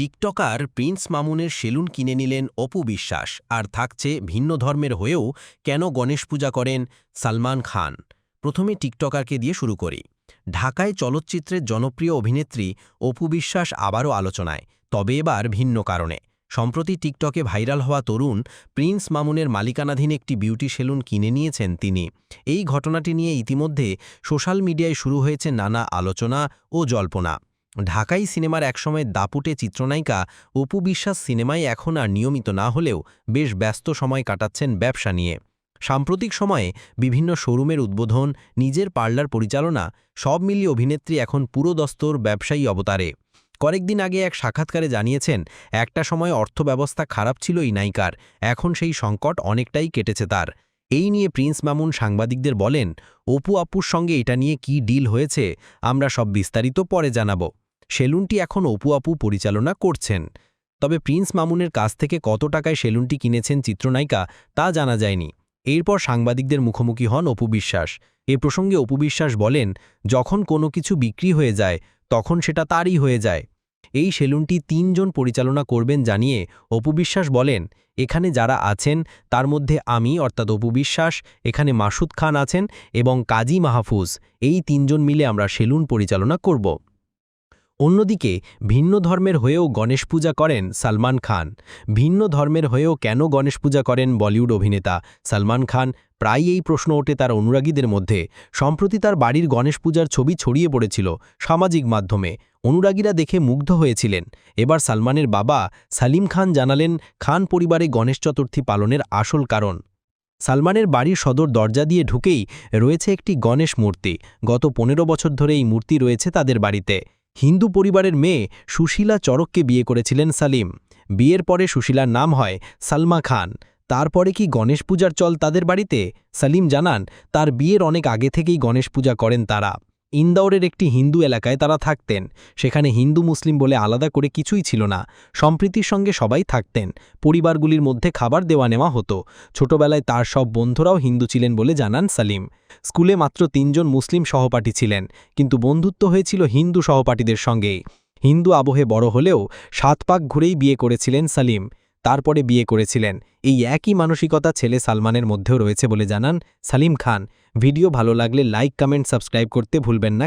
TikToker Prince মামুনের salon কিনে নিলেন অপু বিশ্বাস আর থাকছে ভিন্ন ধর্মের হয়েও কেন গণেশ পূজা করেন সালমান খান। প্রথমে টিকটকারকে দিয়ে শুরু করি। ঢাকায় চলচ্চিত্রের জনপ্রিয় অভিনেত্রী অপু বিশ্বাস আবারও আলোচনায়, তবে এবার ভিন্ন কারণে। সম্প্রতি টিকটকে ভাইরাল হওয়া তরুণ প্রিন্স মামুনের মালিকানাধীন একটি বিউটি সেলুন কিনে নিয়েছেন তিনি। এই ঘটনাটি নিয়ে ইতিমধ্যে সোশ্যাল মিডিয়ায় শুরু হয়েছে নানা আলোচনা ও জল্পনা। ঢাকাই সিনেমার একসময় দাপুটে চিত্রনায়িকা অপু বিশ্বাস সিনেমায় এখন আর নিয়মিত না হলেও বেশ ব্যস্ত সময় কাটাচ্ছেন ব্যবসা নিয়ে। সাম্প্রতিক সময়ে বিভিন্ন শোরুমের উদ্বোধন, নিজের পার্লার পরিচালনা, সব মিলিয়ে অভিনেত্রী এখন পুরোদস্তর ব্যবসায়ী অবতারে। কয়েকদিন আগে এক সাক্ষাৎকারে জানিয়েছেন, একটা সময় অর্থব্যবস্থা খারাপ ছিল এই নায়িকার, এখন সেই সংকট অনেকটাই কেটেছে তার। এই নিয়ে প্রিন্স মামুন সাংবাদিকদের বলেন, অপু আপুর সঙ্গে এটা নিয়ে কি ডিল হয়েছে, আমরা সব বিস্তারিত পরে জানাব। সেলুনটি এখন অপু আপু পরিচালনা করছেন। তবে প্রিন্স মামুনের কাছ থেকে কত টাকায় সেলুনটি কিনেছেন চিত্রনায়িকা তা জানা যায়নি। এরপর সাংবাদিকদের মুখোমুখি হন অপু বিশ্বাস। এ প্রসঙ্গে অপু বিশ্বাস বলেন, যখন কোনো কিছু বিক্রি হয়ে যায়, তখন সেটা তারই হয়ে যায়। এই সেলুনটি তিনজন পরিচালনা করবেন জানিয়ে অপু বিশ্বাস বলেন, এখানে যারা আছেন, তার মধ্যে আমি, অর্থাৎ অপু বিশ্বাস, এখানে মাসুদ খান আছেন এবং কাজী মাহফুজ, এই তিনজন মিলে আমরা সেলুন পরিচালনা করব। অন্যদিকে, ভিন্ন ধর্মের হয়েও গণেশ পূজা করেন সালমান খান। ভিন্ন ধর্মের হয়েও কেন গণেশ পূজা করেন বলিউড অভিনেতা সালমান খান প্রায় এই প্রশ্ন ওঠে তার অনুরাগীদের মধ্যে। সম্প্রতি তার বাড়ির গণেশ পূজার ছবি ছড়িয়ে পড়েছিল সামাজিক মাধ্যমে। অনুরাগীরা দেখে মুগ্ধ হয়েছিলেন। এবার সালমানের বাবা সালিম খান জানালেন, খান পরিবারে গণেশ চতুর্থী পালনের আসল কারণ। সালমানের বাড়ির সদর দরজা দিয়ে ঢুকেই রয়েছে একটি গণেশ মূর্তি। গত পনেরো বছর ধরে এই মূর্তি রয়েছে তাদের বাড়িতে। হিন্দু পরিবারের মেয়ে সুশীলা চরককে বিয়ে করেছিলেন সালিম। বিয়ের পরে সুশীলার নাম হয় সালমা খান। তারপরে কি গণেশ পূজার চল তাদের বাড়িতে? সালিম জানান, তার বিয়ের অনেক আগে থেকেই গণেশ পূজা করেন তারা। ইন্দৌরের একটি হিন্দু এলাকায় তারা থাকতেন। সেখানে হিন্দু মুসলিম বলে আলাদা করে কিছুই ছিল না। সম্প্রীতির সঙ্গে সবাই থাকতেন। পরিবারগুলির মধ্যে খাবার দেওয়া নেওয়া হতো। ছোটবেলায় তার সব বন্ধুরাও হিন্দু ছিলেন বলে জানান সালিম। স্কুলে মাত্র তিনজন মুসলিম সহপাঠী ছিলেন, কিন্তু বন্ধুত্ব হয়েছিল হিন্দু সহপাঠীদের সঙ্গেই। হিন্দু আবহে বড় হলেও সাত পাক ঘুরেই বিয়ে করেছিলেন সালিম। তারপরে বিয়ে করেছিলেন। এই একই মানসিকতা ছেলে সালমানের মধ্যেও রয়েছে বলে জানান সালিম খান। ভিডিও ভালো লাগলে লাইক, কমেন্ট, সাবস্ক্রাইব করতে ভুলবেন না।